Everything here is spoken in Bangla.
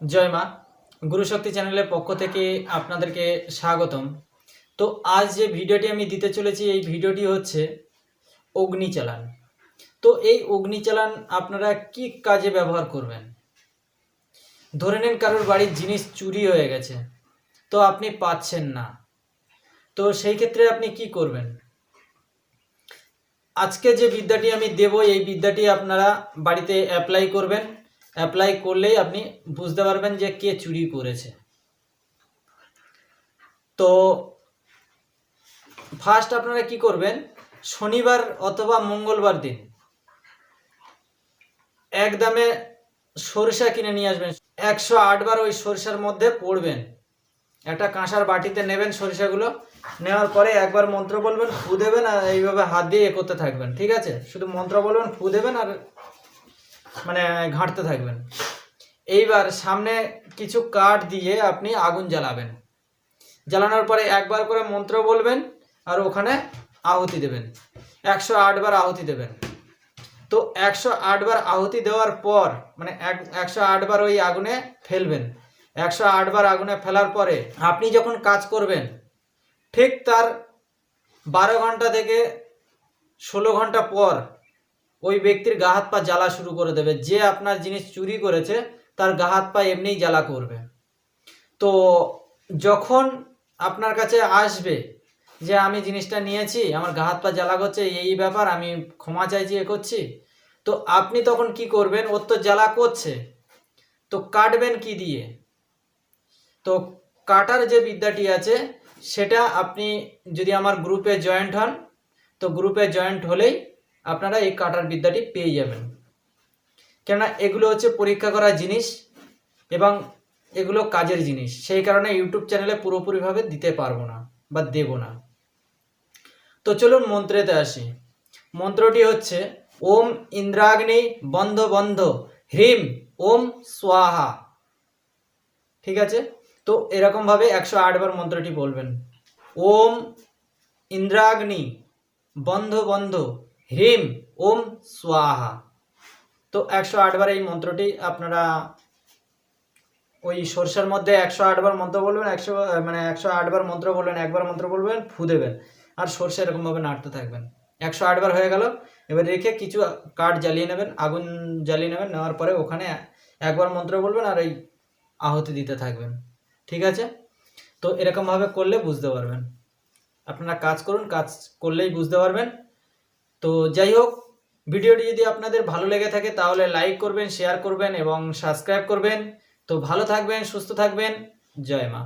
জয় মা। গুরুশক্তি চ্যানেলের পক্ষ থেকে আপনাদেরকে স্বাগতম। তো আজ যে ভিডিওটি আমি দিতে চলেছি, এই ভিডিওটি হচ্ছে অগ্নি চালান তো এই অগ্নি চালান আপনারা কি কাজে ব্যবহার করবেন? ধরে নিন কারোর বাড়ির জিনিস চুরি হয়ে গেছে, তো আপনি পাচ্ছেন না। তো সেই ক্ষেত্রে আপনি কি করবেন? আজকে যে বিদ্যাটি আমি দেব, এই বিদ্যাটি আপনারা বাড়িতে অ্যাপ্লাই করবেন। অ্যাপ্লাই করলেই আপনি বুঝতে পারবেন যে কে চুরি করেছে। তো ফার্স্ট আপনারা কি করবেন? শনিবার অথবা মঙ্গলবার দিন এক দামে সরিষা কিনে নিয়ে আসবেন। একশো আটবার ওই সরিষার মধ্যে পড়বেন। একটা কাঁসার বাটিতে নেবেন সরিষাগুলো। নেওয়ার পরে একবার মন্ত্র বলবেন, ফু দেবেন আর এইভাবে হাত দিয়ে এ করতে থাকবেন। ঠিক আছে? শুধু মন্ত্র বলবেন, ফু দেবেন আর মানে ঘাঁটতে থাকবেন। এইবার সামনে কিছু কাঠ দিয়ে আপনি আগুন জ্বালাবেন। জ্বালানোর পরে একবার করে মন্ত্র বলবেন আর ওখানে আহুতি দেবেন। একশো আটবার আহুতি দেবেন। তো একশো আটবার আহুতি দেওয়ার পর মানে এক, একশো আটবার ওই আগুনে ফেলবেন। একশো আটবার আগুনে ফেলার পরে আপনি যখন কাজ করবেন, ঠিক তার বারো ঘণ্টা থেকে ষোলো ঘণ্টা পর ওই ব্যক্তির গা হাত পা জ্বালা শুরু করে দেবে। যে আপনার জিনিস চুরি করেছে, তার গা হাত পা এমনিই জ্বালা করবে। তো যখন আপনার কাছে আসবে যে, আমি জিনিসটা নিয়েছি, আমার গা হাত পা জ্বালা করছে, এই ব্যাপার, আমি ক্ষমা চাইছি, এ করছি। তো আপনি তখন কি করবেন? ওর তো জ্বালা করছে। তো কাটবেন কি দিয়ে? তো কাটার যে বিদ্যাটি আছে, সেটা আপনি যদি আমার গ্রুপে জয়েন্ট হন, তো গ্রুপে জয়েন্ট হলেই আপনারা এই কাটার বিদ্যাটি পেয়ে যাবেন। কেননা এগুলো হচ্ছে পরীক্ষা করা জিনিস এবং এগুলো কাজের জিনিস। সেই কারণে ইউটিউব চ্যানেলে পুরোপুরিভাবে দিতে পারব না বা দেব না। তো চলুন মন্ত্রেতে আসি। মন্ত্রটি হচ্ছে, ওম ইন্দ্রাগ্নি বন্ধ বন্ধ, হ্রিম ওম স্বাহা। ঠিক আছে? তো এরকমভাবে একশো আটবার মন্ত্রটি বলবেন। ওম ইন্দ্রাগ্নি বন্ধ বন্ধ হ্রিম ওম স্বাহা তো একশো আটবার এই মন্ত্রটি আপনারা ওই সরষের মধ্যে একশো আটবার মন্ত্র বলবেন একশো মানে একশো আটবার মন্ত্র বলবেন, একবার মন্ত্র বলবেন, ফু দেবেন, আর সর্ষে এরকমভাবে নাড়তে থাকবেন। একশো আটবার হয়ে গেল, এবার রেখে কিছু কাঠ জ্বালিয়ে নেবেন, আগুন জ্বালিয়ে নেবেন, নেওয়ার পরে ওখানে একবার মন্ত্র বলবেন আর এই আহুতি দিতে থাকবেন। ঠিক আছে? তো এরকমভাবে করলে বুঝতে পারবেন। আপনারা কাজ করুন, কাজ করলেই বুঝতে পারবেন। তো যাই হোক, ভিডিওটি যদি আপনাদের ভালো লেগে থাকে তাহলে লাইক করবেন শেয়ার করবেন এবং সাবস্ক্রাইব করবেন। তো ভালো থাকবেন, সুস্থ থাকবেন। জয় মা।